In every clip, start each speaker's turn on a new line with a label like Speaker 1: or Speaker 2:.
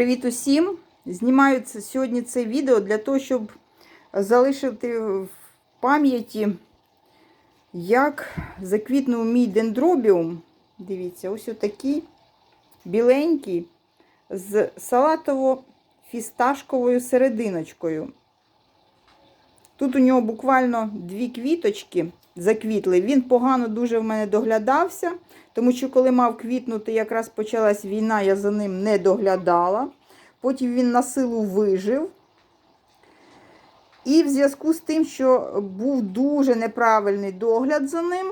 Speaker 1: Привіт усім! Знімаю сьогодні це відео для того, щоб залишити в пам'яті, як заквітнув мій дендробіум. Дивіться, ось отакий біленький з салатово-фісташковою серединочкою. Тут у нього буквально дві квіточки заквітли. Він погано дуже в мене доглядався, тому що, коли мав квітнути, якраз почалась війна, я за ним не доглядала. Потім він на силу вижив. І в зв'язку з тим, що був дуже неправильний догляд за ним,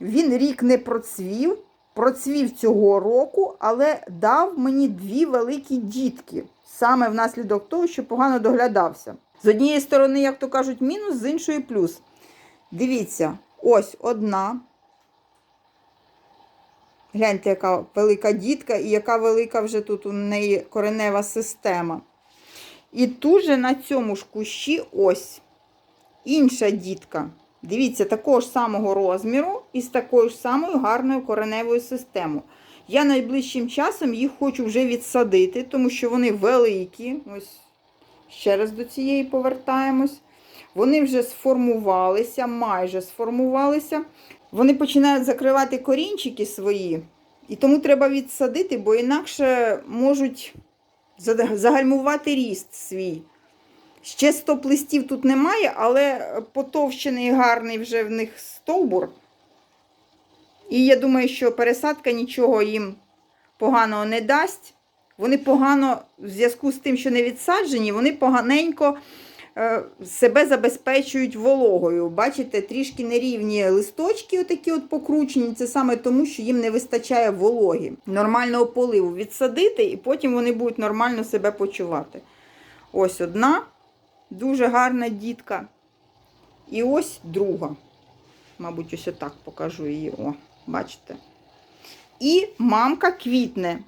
Speaker 1: він рік не процвів, процвів цього року, але дав мені дві великі дітки. Саме внаслідок того, що погано доглядався. З однієї сторони, як то кажуть, мінус, з іншої плюс. Дивіться, ось одна. Гляньте, яка велика дітка і яка велика вже тут у неї коренева система. І тут же на цьому ж кущі ось інша дітка. Дивіться, такого ж самого розміру і з такою ж самою гарною кореневою системою. Я найближчим часом їх хочу вже відсадити, тому що вони великі. Ось ще раз до цієї повертаємось. Вони вже сформувалися, майже сформувалися. Вони починають закривати корінчики свої, і тому треба відсадити, бо інакше можуть загальмувати ріст свій. Ще стоп листів тут немає, але потовщений гарний вже в них стовбур. І я думаю, що пересадка нічого їм поганого не дасть. Вони погано, в зв'язку з тим, що не відсаджені, вони поганенько себе забезпечують вологою. Бачите, трішки нерівні листочки, отакі от покручені. Це саме тому, що їм не вистачає вологи. Нормального поливу відсадити, і потім вони будуть нормально себе почувати. Ось одна дуже гарна дітка. І ось друга. Мабуть, ось отак покажу її. О, бачите? І мамка квітне.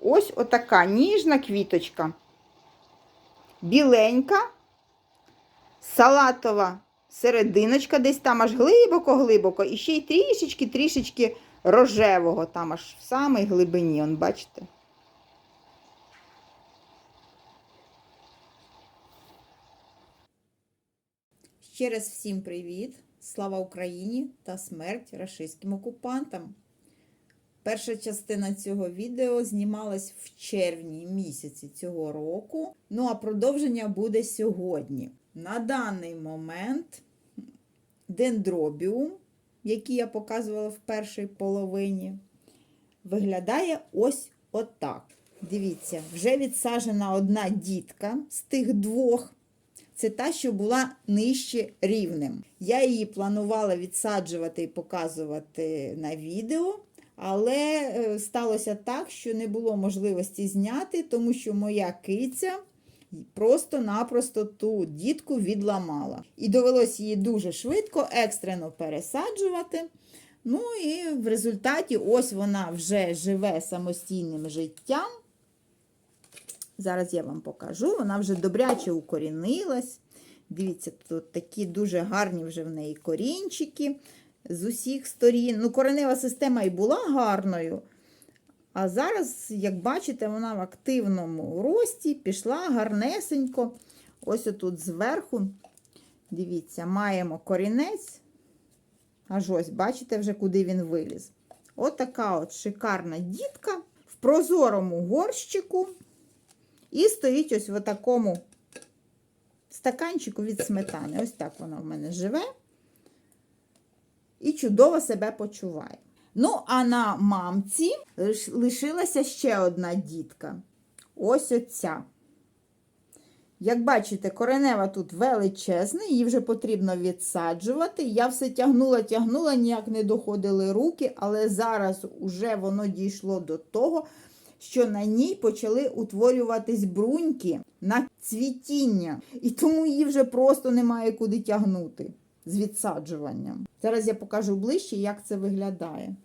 Speaker 1: Ось отака ніжна квіточка. Біленька, салатова серединочка, десь там аж глибоко-глибоко. І ще й трішечки-трішечки рожевого, там аж в самій глибині, он, бачите? Ще раз всім привіт! Слава Україні та смерть рашистським окупантам! Перша частина цього відео знімалась в червні місяці цього року. Ну, а продовження буде сьогодні. На даний момент дендробіум, який я показувала в першій половині, виглядає ось отак. Дивіться, вже відсаджена одна дітка з тих двох. Це та, що була нижче рівнем. Я її планувала відсаджувати і показувати на відео. Але сталося так, що не було можливості зняти, тому що моя киця просто-напросто ту дітку відламала. І довелося її дуже швидко, екстрено пересаджувати. Ну і в результаті ось вона вже живе самостійним життям. Зараз я вам покажу, вона вже добряче укорінилась. Дивіться, тут такі дуже гарні вже в неї корінчики з усіх сторін. Ну, коренева система і була гарною. А зараз, як бачите, вона в активному рості пішла гарнесенько. Ось отут зверху, дивіться, маємо корінець. Аж ось, бачите, вже куди він виліз. От така от шикарна дітка в прозорому горщику. І стоїть ось в такому стаканчику від сметани. Ось так вона в мене живе і чудово себе почуває. Ну, а на мамці лишилася ще одна дітка. Ось оця. Як бачите, коренева тут величезна, її вже потрібно відсаджувати. Я все тягнула, тягнула, ніяк не доходили руки, але зараз уже воно дійшло до того, що на ній почали утворюватись бруньки на цвітіння. І тому її вже просто немає куди тягнути з відсаджуванням. Зараз я покажу ближче, як це виглядає.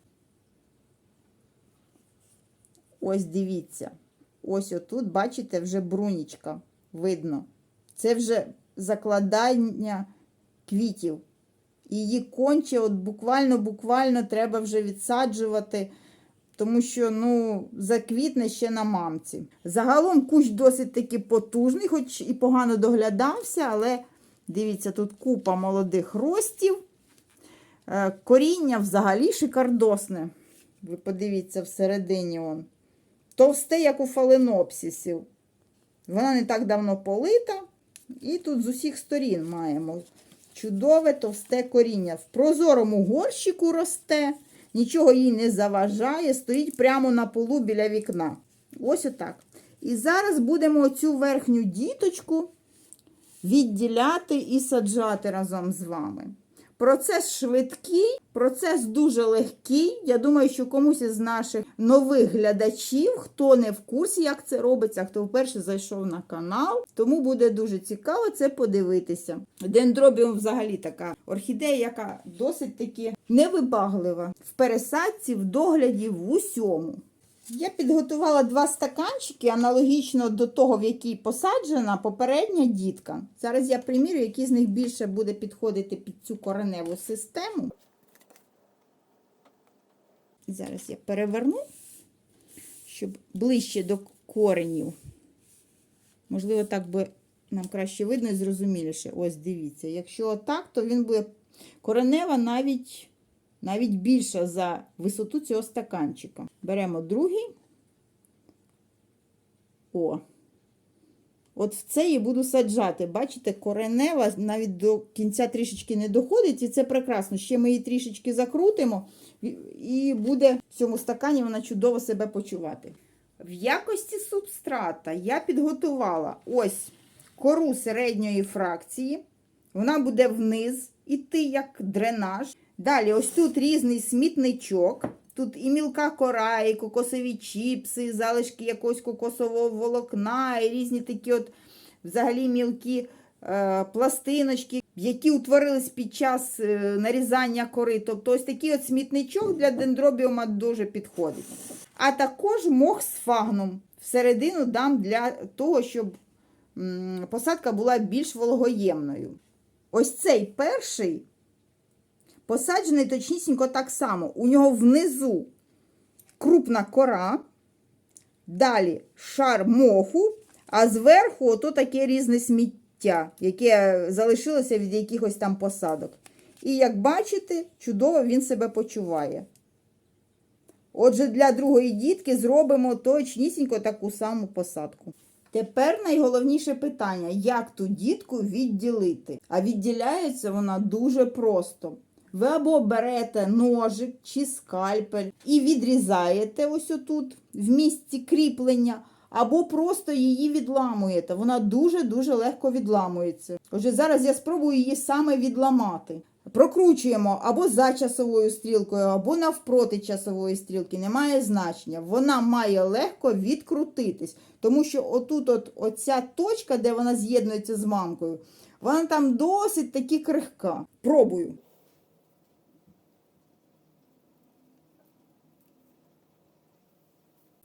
Speaker 1: Ось дивіться. Ось отут, бачите, вже брунічка видно. Це вже закладання квітів. Її конче, от буквально-буквально треба вже відсаджувати, тому що ну, заквітне ще на мамці. Загалом кущ досить таки потужний, хоч і погано доглядався, але дивіться, тут купа молодих ростів. Е, Коріння взагалі шикардосне. Ви подивіться всередині он. Товсте, як у фаленопсисів. Вона не так давно полита. І тут з усіх сторін маємо чудове товсте коріння. В прозорому горщику росте, нічого їй не заважає, стоїть прямо на полу біля вікна. Ось отак. І зараз будемо цю верхню діточку відділяти і саджати разом з вами. Процес швидкий, процес дуже легкий. Я думаю, що комусь із наших нових глядачів, хто не в курсі, як це робиться, хто вперше зайшов на канал, тому буде дуже цікаво це подивитися. Дендробіум взагалі така орхідея, яка досить таки невибаглива в пересадці, в догляді, в усьому. Я підготувала два стаканчики, аналогічно до того, в який посаджена попередня дітка. Зараз я примірю, який з них більше буде підходити під цю кореневу систему. Зараз я переверну, щоб ближче до коренів. Можливо, так би нам краще видно і зрозуміліше. Ось дивіться. Якщо отак, то він буде коренева навіть навіть більша за висоту цього стаканчика. Беремо другий. О. От в це і буду саджати. Бачите, коренева навіть до кінця трішечки не доходить, і це прекрасно. Ще ми її трішечки закрутимо, і буде в цьому стакані вона чудово себе почувати. В якості субстрата я підготувала ось кору середньої фракції. Вона буде вниз іти як дренаж. Далі, ось тут різний смітничок. Тут і мілка кора, і кокосові чіпси, і залишки якогось кокосового волокна, і різні такі от взагалі мілкі е, пластиночки, які утворились під час е, нарізання кори. Тобто ось такий от смітничок для дендробіума дуже підходить. А також мох з фагном. Всередину дам для того, щоб м, посадка була більш вологоємною. Ось цей перший посаджений точнісінько так само. У нього внизу крупна кора, далі шар моху, а зверху ото таке різне сміття, яке залишилося від якихось там посадок. І як бачите, чудово він себе почуває. Отже, для другої дітки зробимо точнісінько таку саму посадку. Тепер найголовніше питання, як ту дітку відділити. А відділяється вона дуже просто. Ви або берете ножик чи скальпель і відрізаєте ось отут в місці кріплення, або просто її відламуєте. Вона дуже-дуже легко відламується. Отже, зараз я спробую її саме відламати. Прокручуємо або за часовою стрілкою, або навпроти часової стрілки. Немає значення. Вона має легко відкрутитись. Тому що отут от, оця точка, де вона з'єднується з мамкою, вона там досить таки крихка. Пробую.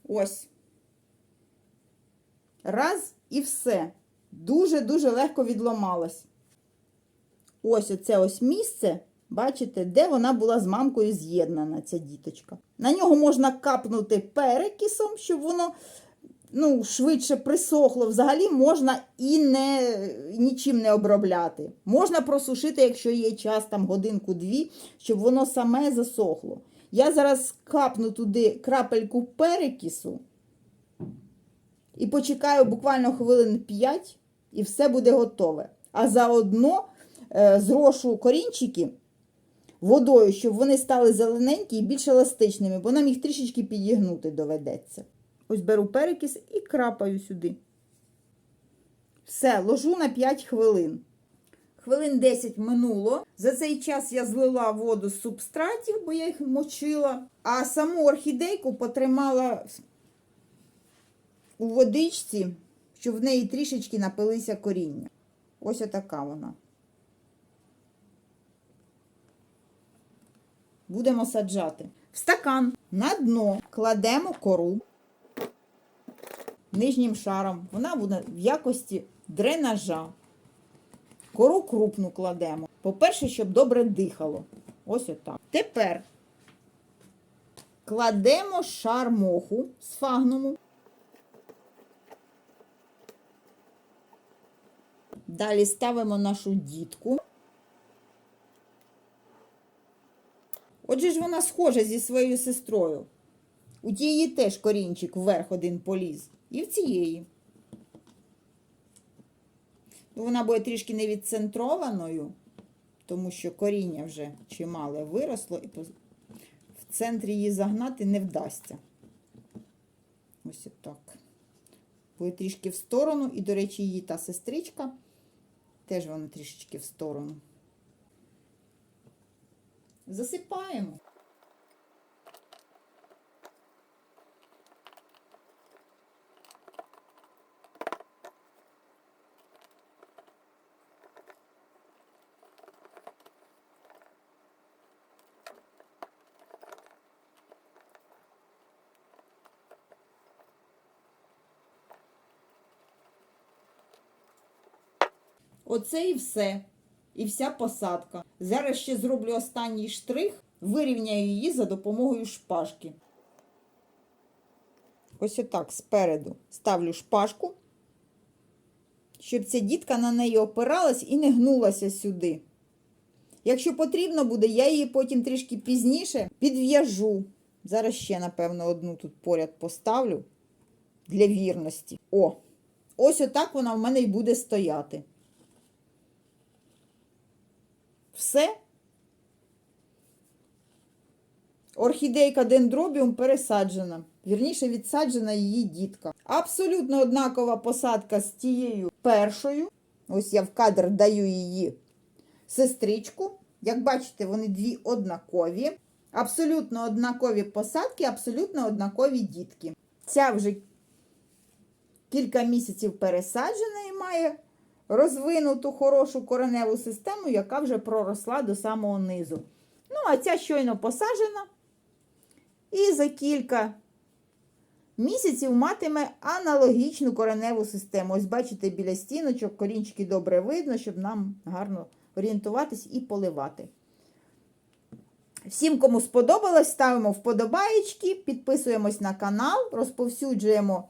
Speaker 1: Ось. Раз і все. Дуже-дуже легко відламалась. Ось оце ось місце, бачите, де вона була з мамкою з'єднана, ця діточка. На нього можна капнути перекисом, щоб воно ну, швидше присохло. Взагалі можна і не, нічим не обробляти. Можна просушити, якщо є час, там годинку-дві, щоб воно саме засохло. Я зараз капну туди крапельку перекису і почекаю буквально хвилин 5, і все буде готове. А заодно е, зрошу корінчики водою, щоб вони стали зелененькі і більш еластичними, бо нам їх трішечки підігнути доведеться. Ось беру перекис і крапаю сюди. Все, ложу на 5 хвилин. Хвилин 10 минуло. За цей час я злила воду з субстратів, бо я їх мочила, а саму орхідейку потримала у водичці, щоб в неї трішечки напилися коріння. Ось отака вона. Будемо саджати. В стакан на дно кладемо кору нижнім шаром. Вона буде в якості дренажа. Кору крупну кладемо. По-перше, щоб добре дихало. Ось отак. Тепер кладемо шар моху з фагнуму. Далі ставимо нашу дітку. Отже ж вона схожа зі своєю сестрою. У тієї теж корінчик вверх один поліз. І в цієї. Вона буде трішки не відцентрованою, тому що коріння вже чимале виросло, і в центрі її загнати не вдасться. Ось отак. Буде трішки в сторону, і, до речі, її та сестричка теж вона трішечки в сторону. Засипаємо. Оце і все. І вся посадка. Зараз ще зроблю останній штрих, вирівняю її за допомогою шпажки. Ось отак спереду ставлю шпажку, щоб ця дітка на неї опиралась і не гнулася сюди. Якщо потрібно буде, я її потім трішки пізніше підв'яжу. Зараз ще, напевно, одну тут поряд поставлю для вірності. О! Ось отак вона в мене і буде стояти. Все. Орхідейка дендробіум пересаджена. Вірніше, відсаджена її дітка. Абсолютно однакова посадка з тією першою. Ось я в кадр даю її сестричку. Як бачите, вони дві однакові. Абсолютно однакові посадки, абсолютно однакові дітки. Ця вже кілька місяців пересаджена і має розвинуту хорошу кореневу систему, яка вже проросла до самого низу. Ну, а ця щойно посаджена. І за кілька місяців матиме аналогічну кореневу систему. Ось бачите, біля стіночок корінчики добре видно, щоб нам гарно орієнтуватись і поливати. Всім, кому сподобалось, ставимо вподобаєчки, підписуємось на канал, розповсюджуємо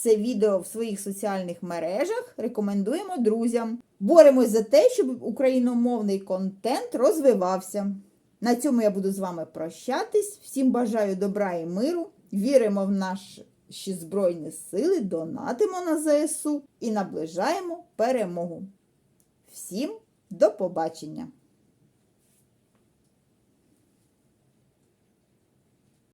Speaker 1: це відео в своїх соціальних мережах, рекомендуємо друзям. Боремось за те, щоб україномовний контент розвивався. На цьому я буду з вами прощатись. Всім бажаю добра і миру. Віримо в наші Збройні сили, донатимо на ЗСУ і наближаємо перемогу. Всім до побачення!